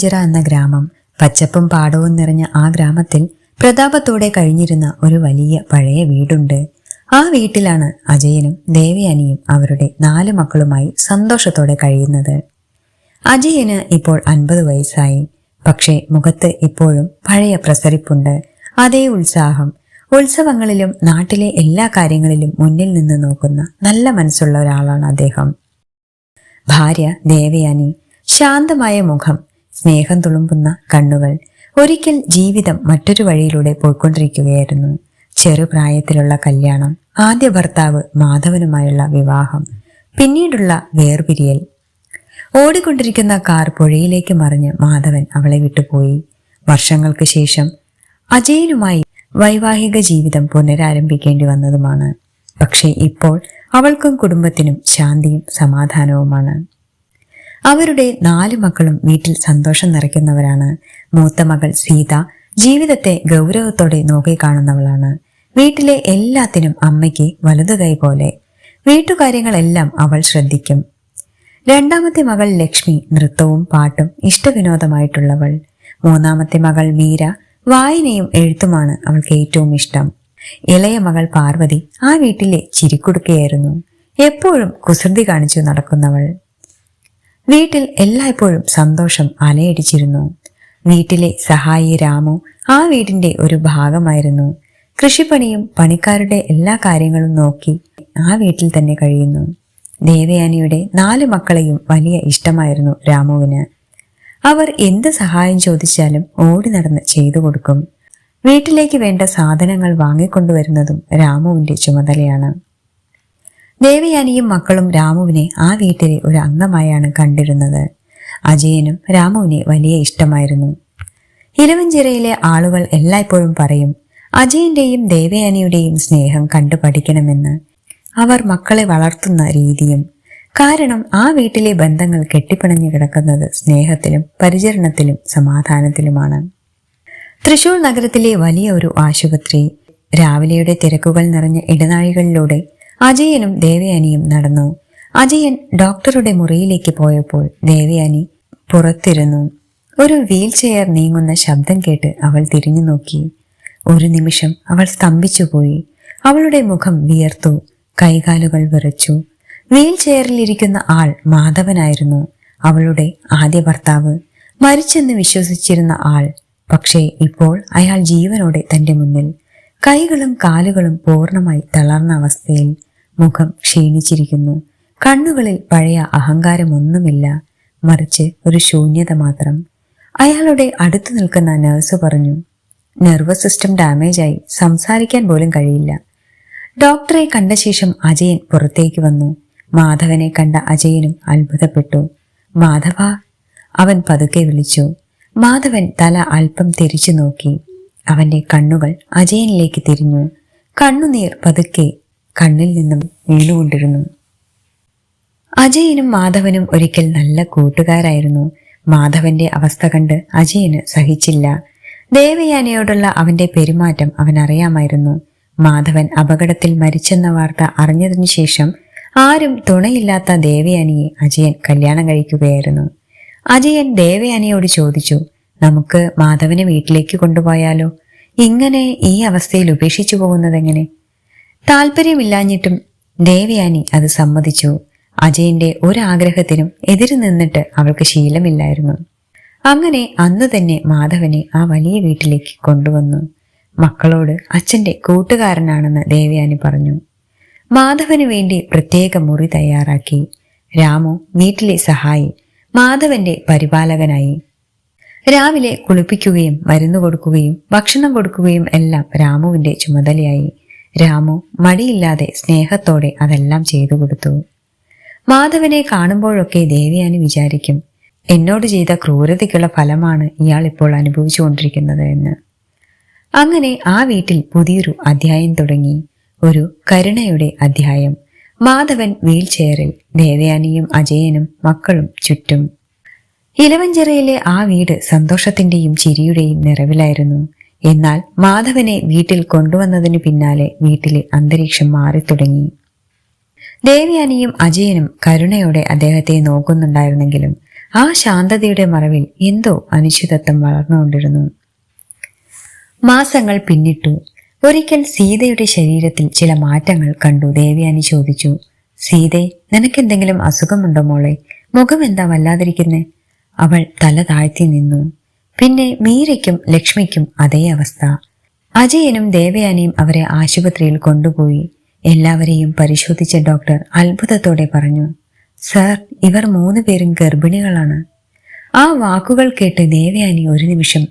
ചിറ എന്ന ഗ്രാമം. പച്ചപ്പും പാടവും നിറഞ്ഞ ആ ഗ്രാമത്തിൽ പ്രതാപത്തോടെ കഴിഞ്ഞിരുന്ന ഒരു വലിയ പഴയ വീടുണ്ട്. ആ വീട്ടിലാണ് അജയനും ദേവയാനിയും അവരുടെ നാല് മക്കളുമായി സന്തോഷത്തോടെ കഴിയുന്നത്. അജയന് ഇപ്പോൾ അൻപത് വയസ്സായി. പക്ഷേ മുഖത്ത് ഇപ്പോഴും പഴയ പ്രസരിപ്പുണ്ട്. അതേ ഉത്സാഹം. ഉത്സവങ്ങളിലും നാട്ടിലെ എല്ലാ കാര്യങ്ങളിലും മുന്നിൽ നിന്ന് നോക്കുന്ന നല്ല മനസ്സുള്ള ഒരാളാണ് അദ്ദേഹം. ഭാര്യ ദേവയാനി. ശാന്തമായ മുഖം. സ്നേഹം തുളുമ്പുന്ന കണ്ണുകൾ ഒരിക്കൽ ജീവിതം മറ്റൊരു വഴിയിലൂടെ പോയിക്കൊണ്ടിരിക്കുകയായിരുന്നു. ചെറുപ്രായത്തിലുള്ള കല്യാണം ആദ്യ ഭർത്താവ് മാധവനുമായുള്ള വിവാഹം പിന്നീടുള്ള വേർപിരിയൽ. ഓടിക്കൊണ്ടിരിക്കുന്ന കാർ പുഴയിലേക്ക് മറിഞ്ഞ് മാധവൻ അവളെ വിട്ടുപോയി. വർഷങ്ങൾക്ക് ശേഷം അജയനുമായി വൈവാഹിക ജീവിതം പുനരാരംഭിക്കേണ്ടി വന്നതുമാണ്. പക്ഷേ ഇപ്പോൾ അവൾക്കും കുടുംബത്തിനും ശാന്തിയും സമാധാനവുമാണ്. അവരുടെ നാല് മക്കളും വീട്ടിൽ സന്തോഷം നിറയ്ക്കുന്നവരാണ്. മൂത്ത മകൾ സീത ജീവിതത്തെ ഗൗരവത്തോടെ നോക്കിക്കാണുന്നവളാണ് വീട്ടിലെ എല്ലാത്തിനും അമ്മയ്ക്ക് വലതുകൈ പോലെ. വീട്ടുകാര്യങ്ങളെല്ലാം അവൾ ശ്രദ്ധിക്കും. രണ്ടാമത്തെ മകൾ ലക്ഷ്മി നൃത്തവും പാട്ടും ഇഷ്ടവിനോദമായിട്ടുള്ളവൾ. മൂന്നാമത്തെ മകൾ മീര വായനയും എഴുത്തുമാണ് അവൾക്ക് ഏറ്റവും ഇഷ്ടം. ഇളയ മകൾ പാർവതി ആ വീട്ടിലെ ചിരിക്കുടുക്കയായിരുന്നു. എപ്പോഴും കുസൃതി കാണിച്ചു നടക്കുന്നവൾ. വീട്ടിൽ എല്ലായ്പ്പോഴും സന്തോഷം അലയടിച്ചിരുന്നു. വീട്ടിലെ സഹായി രാമു ആ വീടിന്റെ ഒരു ഭാഗമായിരുന്നു. കൃഷിപ്പണിയും പണിക്കാരുടെ എല്ലാ കാര്യങ്ങളും നോക്കി ആ വീട്ടിൽ തന്നെ കഴിയുന്നു. ദേവയാനിയുടെ നാല് മക്കളെയും വലിയ ഇഷ്ടമായിരുന്നു രാമുവിന്. അവർ എന്ത് സഹായം ചോദിച്ചാലും ഓടി നടന്ന് ചെയ്തു കൊടുക്കും. വീട്ടിലേക്ക് വേണ്ട സാധനങ്ങൾ വാങ്ങിക്കൊണ്ടുവരുന്നതും രാമുവിന്റെ ചുമതലയാണ്. ദേവയാനിയും മക്കളും രാമുവിനെ ആ വീട്ടിലെ ഒരു അംഗമായാണ് കണ്ടിരുന്നത്. അജയനും രാമുവിനെ വലിയ ഇഷ്ടമായിരുന്നു. ഇലവഞ്ചിറയിലെ ആളുകൾ എല്ലായ്പ്പോഴും പറയും അജയന്റെയും ദേവയാനിയുടെയും സ്നേഹം കണ്ടു പഠിക്കണമെന്ന്. അവർ മക്കളെ വളർത്തുന്ന രീതിയും കാരണം ആ വീട്ടിലെ ബന്ധങ്ങൾ കെട്ടിപ്പിണഞ്ഞു കിടക്കുന്നത് സ്നേഹത്തിലും പരിചരണത്തിലും സമാധാനത്തിലുമാണ്. തൃശൂർ നഗരത്തിലെ വലിയ ഒരു ആശുപത്രി രാവിലെയുടെ തിരക്കുകൾ നിറഞ്ഞ ഇടനാഴികളിലൂടെ അജയനും ദേവയാനിയും നടന്നു. അജയൻ ഡോക്ടറുടെ മുറിയിലേക്ക് പോയപ്പോൾ ദേവയാനി പുറത്തിരുന്നു. ഒരു വീൽ ചെയർ നീങ്ങുന്ന ശബ്ദം കേട്ട് അവൾ തിരിഞ്ഞു നോക്കി. ഒരു നിമിഷം അവൾ സ്തംഭിച്ചുപോയി അവളുടെ മുഖം വിയർത്തു കൈകാലുകൾ വിറച്ചു. വീൽ ചെയറിലിരിക്കുന്ന ആൾ മാധവനായിരുന്നു. അവളുടെ ആദ്യ ഭർത്താവ്. മരിച്ചെന്ന് വിശ്വസിച്ചിരുന്ന ആൾ. പക്ഷേ ഇപ്പോൾ അയാൾ ജീവനോടെ തന്റെ മുന്നിൽ. കൈകളും കാലുകളും പൂർണമായി തളർന്ന അവസ്ഥയിൽ മുഖം ക്ഷീണിച്ചിരിക്കുന്നു. കണ്ണുകളിൽ പഴയ അഹങ്കാരമൊന്നുമില്ല. മറിച്ച് ഒരു ശൂന്യത മാത്രം. അയാളുടെ അടുത്ത് നിൽക്കുന്ന നഴ്സ് പറഞ്ഞു നെർവസ് സിസ്റ്റം ഡാമേജായി സംസാരിക്കാൻ പോലും കഴിയില്ല. ഡോക്ടറെ കണ്ട ശേഷം അജയൻ പുറത്തേക്ക് വന്നു. മാധവനെ കണ്ട അജയനും അത്ഭുതപ്പെട്ടു. മാധവ അവൻ പതുക്കെ വിളിച്ചു. മാധവൻ തല അല്പം തിരിച്ചു നോക്കി. അവന്റെ കണ്ണുകൾ അജയനിലേക്ക് തിരിഞ്ഞു. കണ്ണുനീർ പതുക്കെ കണ്ണിൽ നിന്നും വീണുകൊണ്ടിരുന്നു. അജയനും മാധവനും ഒരിക്കൽ നല്ല കൂട്ടുകാരായിരുന്നു. മാധവന്റെ അവസ്ഥ കണ്ട് അജയന് സഹിച്ചില്ല. ദേവയാനയോടുള്ള അവന്റെ പെരുമാറ്റം അവൻ അറിയാമായിരുന്നു മാധവൻ അപകടത്തിൽ മരിച്ചെന്ന വാർത്ത അറിഞ്ഞതിനു ശേഷം ആരും തുണയില്ലാത്ത ദേവയാനിയെ അജയൻ കല്യാണം കഴിക്കുകയായിരുന്നു. അജയൻ ദേവയാനിയോട് ചോദിച്ചു നമുക്ക് മാധവനെ വീട്ടിലേക്ക് കൊണ്ടുപോയാലോ? ഇങ്ങനെ ഈ അവസ്ഥയിൽ ഉപേക്ഷിച്ചു പോകുന്നതെങ്ങനെ? താല്പര്യമില്ലാഞ്ഞിട്ടും ദേവയാനി അത് സമ്മതിച്ചു. അജയന്റെ ഒരാഗ്രഹത്തിനും എതിര് നിന്നിട്ട് അവൾക്ക് ശീലമില്ലായിരുന്നു. അങ്ങനെ അന്ന് തന്നെ മാധവനെ ആ വലിയ വീട്ടിലേക്ക് കൊണ്ടുവന്നു. മക്കളോട് അച്ഛന്റെ കൂട്ടുകാരനാണെന്ന് ദേവയാനി പറഞ്ഞു. മാധവന് വേണ്ടി പ്രത്യേക മുറി തയ്യാറാക്കി. രാമു വീട്ടിലെ സഹായി മാധവന്റെ പരിപാലകനായി. രാവിലെ കുളിപ്പിക്കുകയും മരുന്ന് കൊടുക്കുകയും ഭക്ഷണം കൊടുക്കുകയും എല്ലാം രാമുവിന്റെ ചുമതലയായി. രാമു മടിയില്ലാതെ സ്നേഹത്തോടെ അതെല്ലാം ചെയ്തു കൊടുത്തു. മാധവനെ കാണുമ്പോഴൊക്കെ ദേവിയാനി വിചാരിക്കും എന്നോട് ചെയ്ത ക്രൂരതയ്ക്കുള്ള ഫലമാണ് ഇയാൾ ഇപ്പോൾ അനുഭവിച്ചുകൊണ്ടിരിക്കുന്നത് എന്ന്. അങ്ങനെ ആ വീട്ടിൽ പുതിയൊരു അധ്യായം തുടങ്ങി. ഒരു കരുണയുടെ അധ്യായം. മാധവൻ വീൽ ചെയറിൽ ദേവയാനിയും അജയനും മക്കളും ചുറ്റും. ഇലവഞ്ചിറയിലെ ആ വീട് സന്തോഷത്തിന്റെയും ചിരിയുടെയും നിറവിലായിരുന്നു. എന്നാൽ മാധവനെ വീട്ടിൽ കൊണ്ടുവന്നതിന് പിന്നാലെ വീട്ടിലെ അന്തരീക്ഷം മാറി തുടങ്ങി ദേവ്യാനിയും അജയനും കരുണയോടെ അദ്ദേഹത്തെ നോക്കുന്നുണ്ടായിരുന്നെങ്കിലും ആ ശാന്തതയുടെ മറവിൽ എന്തോ അനിശ്ചിതത്വം വളർന്നുകൊണ്ടിരുന്നു. മാസങ്ങൾ പിന്നിട്ടു. ഒരിക്കൽ സീതയുടെ ശരീരത്തിൽ ചില മാറ്റങ്ങൾ കണ്ടു ദേവ്യാനി ചോദിച്ചു സീതെ നിനക്കെന്തെങ്കിലും അസുഖമുണ്ടോ മോളെ? മുഖം എന്താ വല്ലാതിരിക്കുന്നേ? അവൾ തല താഴ്ത്തി നിന്നു. പിന്നെ മീരയ്ക്കും ലക്ഷ്മിക്കും അതേ അവസ്ഥ. അജയനും ദേവയാനിയും അവരെ ആശുപത്രിയിൽ കൊണ്ടുപോയി. എല്ലാവരെയും പരിശോധിച്ച ഡോക്ടർ അത്ഭുതത്തോടെ പറഞ്ഞു സർ ഇവർ മൂന്ന് പേരും ഗർഭിണികളാണ്. ആ വാക്കുകൾ കേട്ട് ദേവയാനി ഒരു നിമിഷം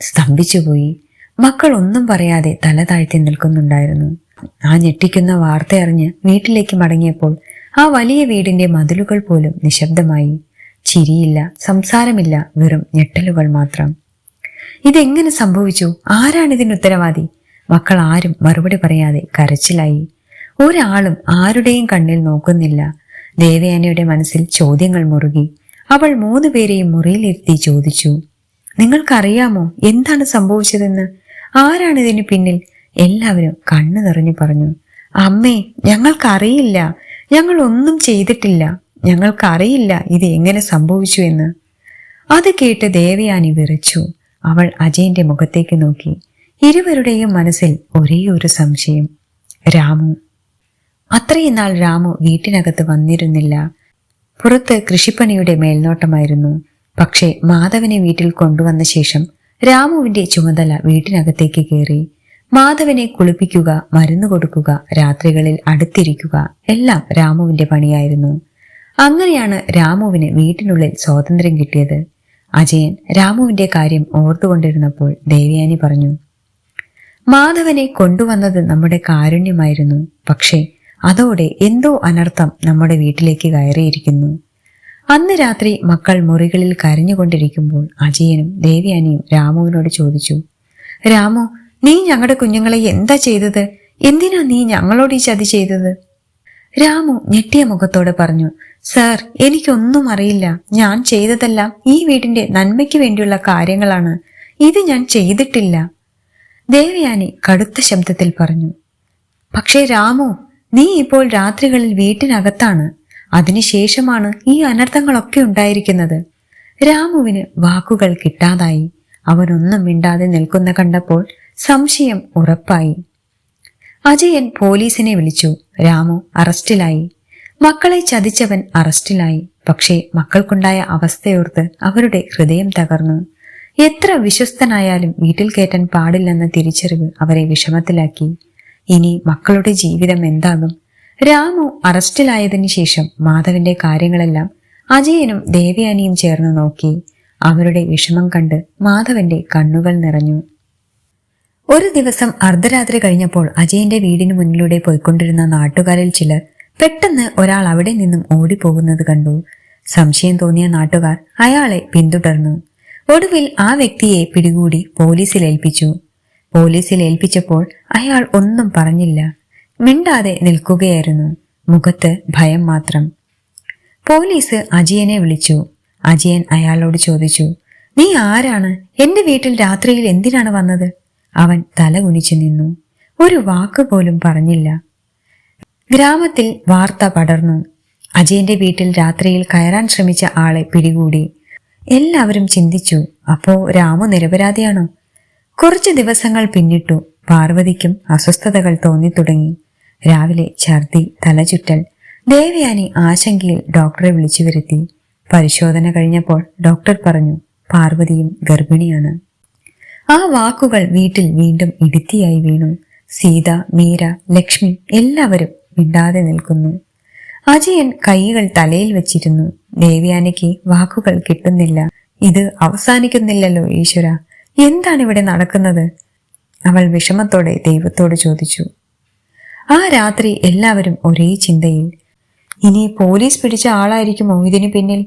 സ്തംഭിച്ചുപോയി. മക്കൾ ഒന്നും പറയാതെ തല താഴ്ത്തി നിൽക്കുന്നുണ്ടായിരുന്നു. ആ ഞെട്ടിക്കുന്ന വാർത്തയറിഞ്ഞ് വീട്ടിലേക്ക് മടങ്ങിയപ്പോൾ ആ വലിയ വീടിന്റെ മതിലുകൾ പോലും നിശബ്ദമായി. ചിരിയില്ല സംസാരമില്ല വെറും ഞെട്ടലുകൾ മാത്രം. ഇതെങ്ങനെ സംഭവിച്ചു? ആരാണ് ഇതിന് ഉത്തരവാദി? മക്കൾ ആരും മറുപടി പറയാതെ കരച്ചിലായി. ഒരാളും ആരുടെയും കണ്ണിൽ നോക്കുന്നില്ല. ദേവയാനയുടെ മനസ്സിൽ ചോദ്യങ്ങൾ മുറുകി. അവൾ മൂന്ന് പേരെയും മുറിയിലിരുത്തി ചോദിച്ചു. നിങ്ങൾക്കറിയാമോ എന്താണ് സംഭവിച്ചതെന്ന്? ആരാണ് ഇതിന് പിന്നിൽ? എല്ലാവരും കണ്ണു നിറഞ്ഞു പറഞ്ഞു. അമ്മേ ഞങ്ങൾക്കറിയില്ല. ഞങ്ങൾ ഒന്നും ചെയ്തിട്ടില്ല. ഞങ്ങൾക്കറിയില്ല ഇത് എങ്ങനെ സംഭവിച്ചു എന്ന്. അത് കേട്ട് ദേവയാനി വിറച്ചു. അവൾ അജയന്റെ മുഖത്തേക്ക് നോക്കി. ഇരുവരുടെയും മനസ്സിൽ ഒരേ ഒരു സംശയം. രാമു. അത്രയും നാൾ രാമു വീട്ടിനകത്ത് വന്നിരുന്നില്ല. പുറത്ത് കൃഷിപ്പണിയുടെ മേൽനോട്ടമായിരുന്നു. പക്ഷേ മാധവനെ വീട്ടിൽ കൊണ്ടുവന്ന ശേഷം രാമുവിന്റെ ചുമതല വീട്ടിനകത്തേക്ക് കയറി. മാധവനെ കുളിപ്പിക്കുക മരുന്ന് കൊടുക്കുക രാത്രികളിൽ അടുത്തിരിക്കുക എല്ലാം രാമുവിന്റെ പണിയായിരുന്നു. അങ്ങനെയാണ് രാമുവിന് വീട്ടിനുള്ളിൽ സ്വാതന്ത്ര്യം കിട്ടിയത്. അജയൻ രാമുവിന്റെ കാര്യം ഓർത്തുകൊണ്ടിരുന്നപ്പോൾ ദേവയാനി പറഞ്ഞു മാധവനെ കൊണ്ടുവന്നത് നമ്മുടെ കാരുണ്യമായിരുന്നു. പക്ഷേ അതോടെ എന്തോ അനർത്ഥം നമ്മുടെ വീട്ടിലേക്ക് കയറിയിരിക്കുന്നു. അന്ന് രാത്രി മക്കൾ മുറികളിൽ കരഞ്ഞുകൊണ്ടിരിക്കുമ്പോൾ അജയനും ദേവയാനിയും രാമുവിനോട് ചോദിച്ചു രാമു നീ ഞങ്ങളുടെ കുഞ്ഞുങ്ങളെ എന്താ ചെയ്തത്? എന്തിനാ നീ ഞങ്ങളോട് ഈ ചതി ചെയ്തത്? രാമു ഞെട്ടിയ മുഖത്തോടെ പറഞ്ഞു സാർ എനിക്കൊന്നും അറിയില്ല. ഞാൻ ചെയ്തതെല്ലാം ഈ വീടിന്റെ നന്മയ്ക്ക് വേണ്ടിയുള്ള കാര്യങ്ങളാണ്. ഇത് ഞാൻ ചെയ്തിട്ടില്ല. ദേവയാനി കടുത്ത ശബ്ദത്തിൽ പറഞ്ഞു. പക്ഷേ രാമു നീ ഇപ്പോൾ രാത്രികളിൽ വീട്ടിനകത്താണ്. അതിനുശേഷമാണ് ഈ അനർത്ഥങ്ങളൊക്കെ ഉണ്ടായിരിക്കുന്നത്. രാമുവിന് വാക്കുകൾ കിട്ടാതായി. അവനൊന്നും മിണ്ടാതെ നിൽക്കുന്ന കണ്ടപ്പോൾ സംശയം ഉറപ്പായി. അജയൻ പോലീസിനെ വിളിച്ചു. രാമു അറസ്റ്റിലായി. മക്കളെ ചതിച്ചവൻ അറസ്റ്റിലായി. പക്ഷേ മക്കൾക്കുണ്ടായ അവസ്ഥയോർത്ത് അവരുടെ ഹൃദയം തകർന്നു. എത്ര വിശ്വസ്തനായാലും വീട്ടിൽ കയറ്റാൻ പാടില്ലെന്ന തിരിച്ചറിവ് അവരെ വിഷമത്തിലാക്കി. ഇനി മക്കളുടെ ജീവിതം എന്താകും? രാമു അറസ്റ്റിലായതിനു ശേഷം മാധവന്റെ കാര്യങ്ങളെല്ലാം അജയനും ദേവയാനിയും ചേർന്ന് നോക്കി. അവരുടെ വിഷമം കണ്ട് മാധവന്റെ കണ്ണുകൾ നിറഞ്ഞു. ഒരു ദിവസം അർദ്ധരാത്രി കഴിഞ്ഞപ്പോൾ അജയന്റെ വീടിന് മുന്നിലൂടെ പോയിക്കൊണ്ടിരുന്ന നാട്ടുകാരിൽ ചിലർ പെട്ടെന്ന് ഒരാൾ അവിടെ നിന്നും ഓടിപ്പോകുന്നത് കണ്ടു. സംശയം തോന്നിയ നാട്ടുകാർ അയാളെ പിന്തുടർന്നു. ഒടുവിൽ ആ വ്യക്തിയെ പിടികൂടി പോലീസിൽ ഏൽപ്പിച്ചു. പോലീസിൽ ഏൽപ്പിച്ചപ്പോൾ അയാൾ ഒന്നും പറഞ്ഞില്ല. മിണ്ടാതെ നിൽക്കുകയായിരുന്നു. മുഖത്ത് ഭയം മാത്രം. പോലീസ് അജയനെ വിളിച്ചു. അജയൻ അയാളോട് ചോദിച്ചു നീ ആരാണ്? എന്റെ വീട്ടിൽ രാത്രിയിൽ എന്തിനാണ് വന്നത്? അവൻ തല കുനിച്ചു നിന്നു. ഒരു വാക്ക് പോലും പറഞ്ഞില്ല. ഗ്രാമത്തിൽ വാർത്ത പടർന്നു. അജയന്റെ വീട്ടിൽ രാത്രിയിൽ കയറാൻ ശ്രമിച്ച ആളെ പിടികൂടി. എല്ലാവരും ചിന്തിച്ചു അപ്പോ രാമു നിരപരാധിയാണോ? കുറച്ച് ദിവസങ്ങൾ പിന്നിട്ടു. പാർവതിക്കും അസ്വസ്ഥതകൾ തോന്നി തുടങ്ങി രാവിലെ ഛർദി തലചുറ്റൽ. ദേവയാനി ആശങ്കയിൽ ഡോക്ടറെ വിളിച്ചു വരുത്തി. പരിശോധന കഴിഞ്ഞപ്പോൾ ഡോക്ടർ പറഞ്ഞു പാർവതിയും ഗർഭിണിയാണ്. ആ വാക്കുകൾ വീട്ടിൽ വീണ്ടും ഇടുത്തിയായി വീണു. സീത മീര ലക്ഷ്മി എല്ലാവരും മിണ്ടാതെ നിൽക്കുന്നു. അജയൻ കൈകൾ തലയിൽ വെച്ചിരുന്നു. ദേവയാനിക്ക് വാക്കുകൾ കിട്ടുന്നില്ല. ഇത് അവസാനിക്കുന്നില്ലല്ലോ ഈശ്വര. എന്താണ് ഇവിടെ നടക്കുന്നത്? അവൾ വിഷമത്തോടെ ദൈവത്തോട് ചോദിച്ചു. ആ രാത്രി എല്ലാവരും ഒരേ ചിന്തയിൽ. ഇനി പോലീസ് പിടിച്ച ആളായിരിക്കുമോ ഇതിനു പിന്നിൽ?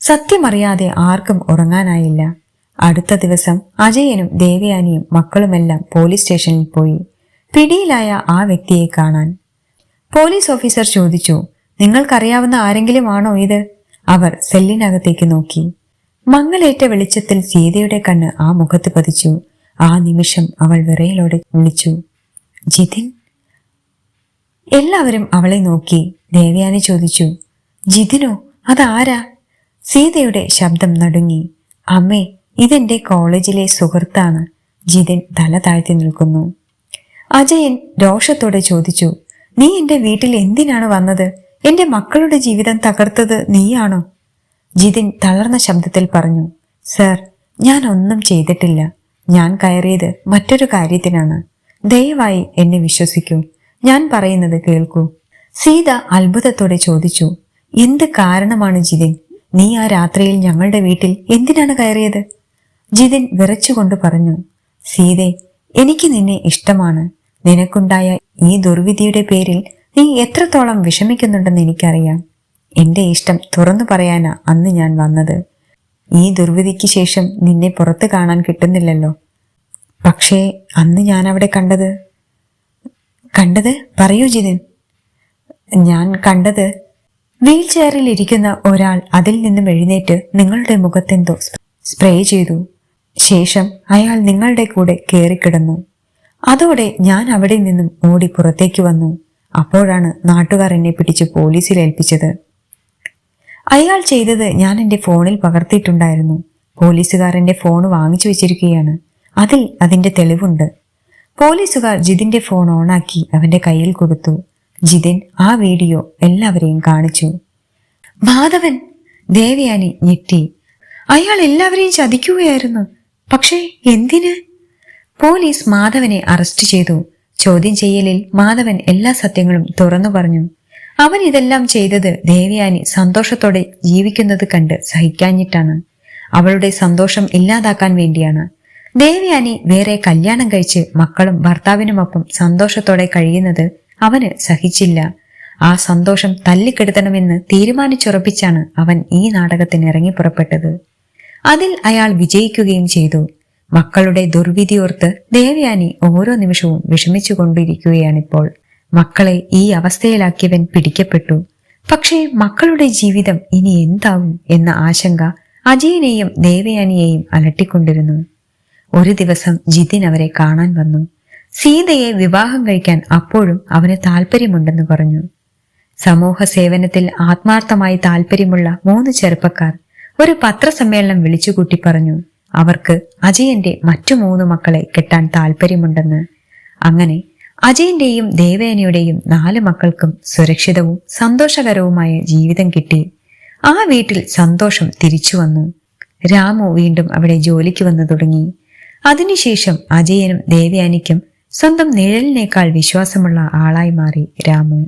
സത്യമറിയാതെ ആർക്കും ഉറങ്ങാനായില്ല. അടുത്ത ദിവസം അജയനും ദേവയാനിയും മക്കളുമെല്ലാം പോലീസ് സ്റ്റേഷനിൽ പോയി. പിടിയിലായ ആ വ്യക്തിയെ കാണാൻ. പോലീസ് ഓഫീസർ ചോദിച്ചു നിങ്ങൾക്കറിയാവുന്ന ആരെങ്കിലും ആണോ ഇത്? അവർ സെല്ലിനകത്തേക്ക് നോക്കി. മങ്ങലേറ്റ വെളിച്ചത്തിൽ സീതയുടെ കണ്ണ് ആ മുഖത്ത് പതിച്ചു. ആ നിമിഷം അവൾ വിറയലോടെ വിളിച്ചു ജിതിൻ? എല്ലാവരും അവളെ നോക്കി. ദേവയാനി ചോദിച്ചു ജിതിനോ അതാരാ? സീതയുടെ ശബ്ദം നടുങ്ങി അമ്മേ ഇതെന്റെ കോളേജിലെ സുഹൃത്താണ്. ജിതിൻ തല താഴ്ത്തി നിൽക്കുന്നു. അജയൻ രോഷത്തോടെ ചോദിച്ചു നീ എന്റെ വീട്ടിൽ എന്തിനാണ് വന്നത്? എന്റെ മക്കളുടെ ജീവിതം തകർത്തത് നീയാണോ? ജിതിൻ തളർന്ന ശബ്ദത്തിൽ പറഞ്ഞു സർ ഞാൻ ഒന്നും ചെയ്തിട്ടില്ല. ഞാൻ കയറിയത് മറ്റൊരു കാര്യത്തിനാണ്. ദയവായി എന്നെ വിശ്വസിക്കൂ. ഞാൻ പറയുന്നത് കേൾക്കൂ. സീത അത്ഭുതത്തോടെ ചോദിച്ചു എന്ത് കാരണമാണ് ജിതിൻ? നീ ആ രാത്രിയിൽ ഞങ്ങളുടെ വീട്ടിൽ എന്തിനാണ് കയറിയത്? ജിതിൻ വിറച്ചുകൊണ്ട് പറഞ്ഞു സീതെ എനിക്ക് നിന്നെ ഇഷ്ടമാണ്. നിനക്കുണ്ടായ ഈ ദുർവിധിയുടെ പേരിൽ നീ എത്രത്തോളം വിഷമിക്കുന്നുണ്ടെന്ന് എനിക്കറിയാം. എന്റെ ഇഷ്ടം തുറന്നു പറയാനാ അന്ന് ഞാൻ വന്നത്. ഈ ദുർവിധിക്ക് ശേഷം നിന്നെ പുറത്ത് കാണാൻ കിട്ടുന്നില്ലല്ലോ. പക്ഷേ അന്ന് ഞാൻ അവിടെ കണ്ടത്? കണ്ടത്? പറയൂ ജിതിൻ. ഞാൻ കണ്ടത് വീൽ ചെയറിൽ ഇരിക്കുന്ന ഒരാൾ അതിൽ നിന്നും എഴുന്നേറ്റ് നിങ്ങളുടെ മുഖത്തെന്തോ സ്പ്രേ ചെയ്തു. ശേഷം അയാൾ നിങ്ങളുടെ കൂടെ കയറിക്കിടന്നു അതോടെ ഞാൻ അവിടെ നിന്നും ഓടി പുറത്തേക്ക് വന്നു. അപ്പോഴാണ് നാട്ടുകാർ എന്നെ പിടിച്ച് പോലീസിൽ ഏൽപ്പിച്ചത്. അയാൾ ചെയ്തത് ഞാൻ എന്റെ ഫോണിൽ പകർത്തിയിട്ടുണ്ടായിരുന്നു. പോലീസുകാർ എന്റെ ഫോൺ വാങ്ങിച്ചു വെച്ചിരിക്കുകയാണ്. അതിൽ അതിന്റെ തെളിവുണ്ട്. പോലീസുകാർ ജിതിന്റെ ഫോൺ ഓണാക്കി അവന്റെ കയ്യിൽ കൊടുത്തു. ജിതിൻ ആ വീഡിയോ എല്ലാവരെയും കാണിച്ചു. മാധവൻ ദേവയാനി ഞെട്ടി. അയാൾ എല്ലാവരെയും ചതിക്കുകയായിരുന്നു. പക്ഷേ എന്തിന്? പോലീസ് മാധവനെ അറസ്റ്റ് ചെയ്തു. ചോദ്യം ചെയ്യലിൽ മാധവൻ എല്ലാ സത്യങ്ങളും തുറന്നു പറഞ്ഞു. അവൻ ഇതെല്ലാം ചെയ്തത് ദേവയാനി സന്തോഷത്തോടെ ജീവിക്കുന്നത് കണ്ട് സഹിക്കാഞ്ഞിട്ടാണ്. അവളുടെ സന്തോഷം ഇല്ലാതാക്കാൻ വേണ്ടിയാണ്. ദേവയാനി വേറെ കല്യാണം കഴിച്ച് മക്കളും ഭർത്താവിനുമൊപ്പം സന്തോഷത്തോടെ കഴിയുന്നത് അവന് സഹിച്ചില്ല. ആ സന്തോഷം തല്ലിക്കെടുത്തണമെന്ന് തീരുമാനിച്ചുറപ്പിച്ചാണ് അവൻ ഈ നാടകത്തിന് ഇറങ്ങി പുറപ്പെട്ടത്. അതിൽ അയാൾ വിജയിക്കുകയും ചെയ്തു. മക്കളുടെ ദുർവിധിയോർത്ത് ദേവയാനി ഓരോ നിമിഷവും വിഷമിച്ചു വിഷമിച്ചുകൊണ്ടിരിക്കുകയാണിപ്പോൾ. മക്കളെ ഈ അവസ്ഥയിലാക്കിയവൻ പിടിക്കപ്പെട്ടു. പക്ഷേ മക്കളുടെ ജീവിതം ഇനി എന്താവും എന്ന ആശങ്ക അജയനെയും ദേവയാനിയെയും അലട്ടിക്കൊണ്ടിരുന്നു. ഒരു ദിവസം ജിതിൻ അവരെ കാണാൻ വന്നു. സീതയെ വിവാഹം കഴിക്കാൻ അപ്പോഴും അവന് താല്പര്യമുണ്ടെന്ന് പറഞ്ഞു. സമൂഹ സേവനത്തിൽ ആത്മാർത്ഥമായി താല്പര്യമുള്ള മൂന്ന് ചെറുപ്പക്കാർ ഒരു പത്രസമ്മേളനം വിളിച്ചുകൂട്ടി പറഞ്ഞു. അവർക്ക് അജയന്റെ മറ്റു മൂന്ന് മക്കളെ കെട്ടാൻ താല്പര്യമുണ്ടെന്ന് അങ്ങനെ അജയന്റെയും ദേവേനയുടെയും നാല് മക്കൾക്കും സുരക്ഷിതവും സന്തോഷകരവുമായ ജീവിതം കിട്ടി. ആ വീട്ടിൽ സന്തോഷം തിരിച്ചു വന്നു. രാമു വീണ്ടും അവിടെ ജോലിക്ക് വന്നു തുടങ്ങി. അതിനുശേഷം അജയനും ദേവയാനിക്കും സ്വന്തം നിഴലിനേക്കാൾ വിശ്വാസമുള്ള ആളായി മാറി രാമു.